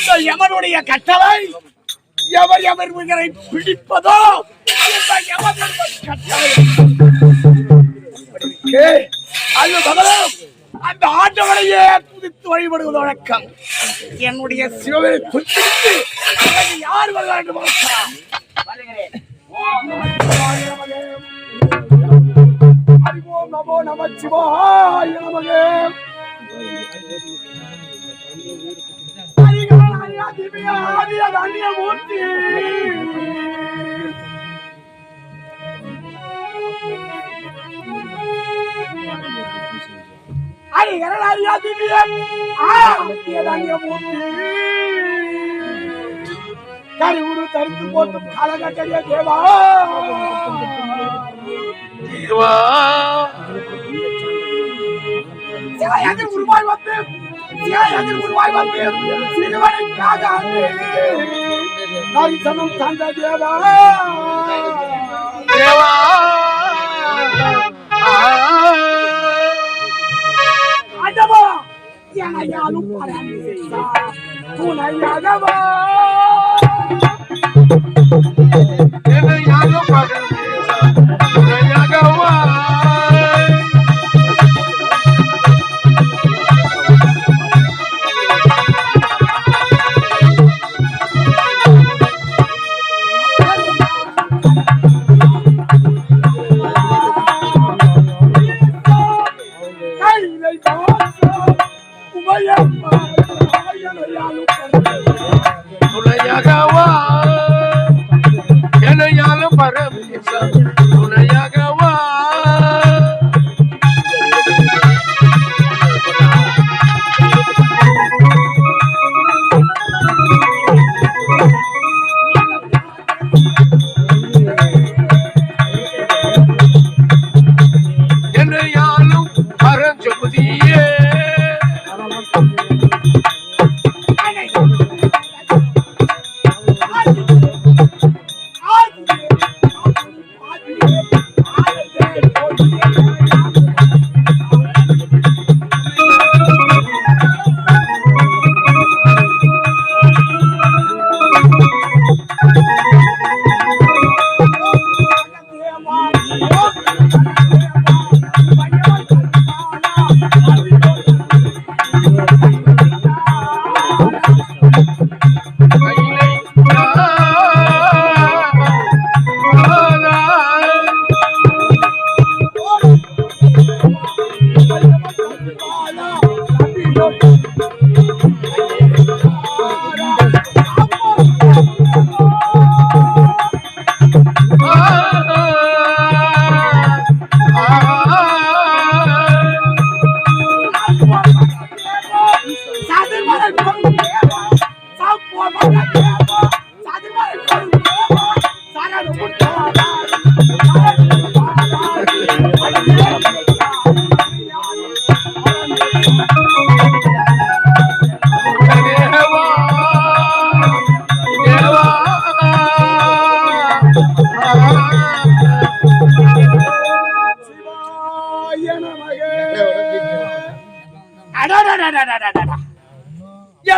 அந்த யமனுடைய கட்டளை? எவர் எவர் உயிரை பிடிப்பதோ இந்த யமனுடைய அந்த ஆண்டவனையே துதித்து வழிபடுவது வழக்கம். என்னுடைய சிவனை துதித்து யார் வர வேண்டும்? ஹரிகரநாய திவ்ய ஆதிய கண்ணிய மூர்த்தி கருவுரு தரித்து போட்டும் காலகட்டடிய தேவா சிலையதில் உருவாய் வந்து சிலையதில் உருவாய் வந்து சிறுவனுக்காக அன்று தரிசனம் தந்த தேவா ஆண்டவா எனையாலும் பரமி செய்தா துணையாகவா எனையாலும்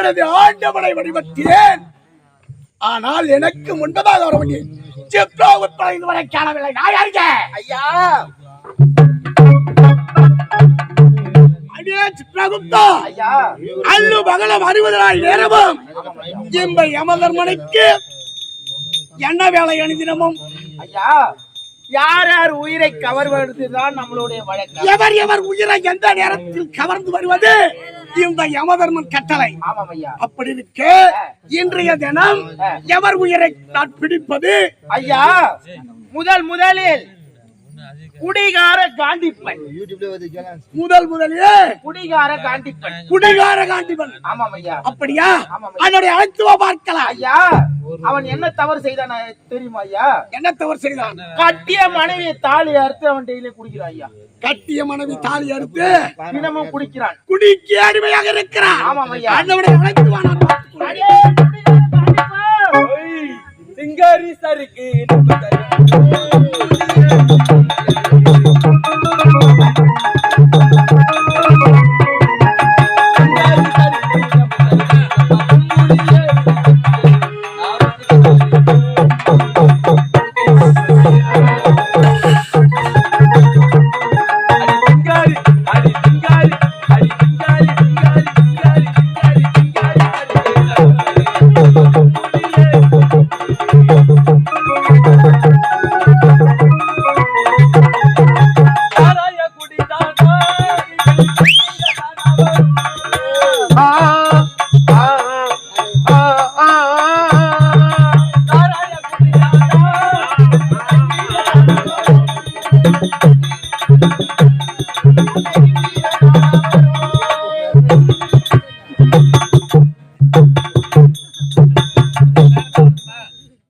எனது ஆண்டவனை வடிவத்தேன் ஆனால் எனக்கு முன்பதாக வர வேண்டிய சிப்ரோவுத்தரை இதுவரை காணவில்லை. நான் யாருங்க ஐயா. அல்லு அறுபதாயிரம் நேரமும் யமதர்மனுக்கு என்ன வேலை அணிதினமும்? ஐயா யார் யார் உயிரை கவர்வதுதான் நம்மளுடைய வழக்கம். எவர் எவர் உயிரை எந்த நேரத்தில் கவர்ந்து வருவது? இந்த யமதர்மன் கட்டளை. அப்படி இருக்க இன்றைய தினம் எவர் உயிரை நான் பிடிப்பது? ஐயா முதல் முதலில் குடிகார காந்திப்பன். முதல் முதலே குடிகார காந்திப்பன். குடிகார காண்டிபன் ஆமாம் ஐயா. அப்படியா. அதனுடைய அழைத்துவ பார்க்கலாம். ஐயா அவன் என்ன தவறு செய்தான் தெரியுமா ஐயா? என்ன தவறு செய்தான்? கட்டிய மனைவியை தாலி அறுத்து அவன் டெய்லி குடிக்கிறான் ஐயா. கட்டிய மனைவி தாலி அறுத்து தினமும் குடிக்கிறான் குடிக்க அடிமையாக இருக்கிறான் அண்ணவனை அழைத்துவான் சிங்காரி சருக்கு இனிப்பு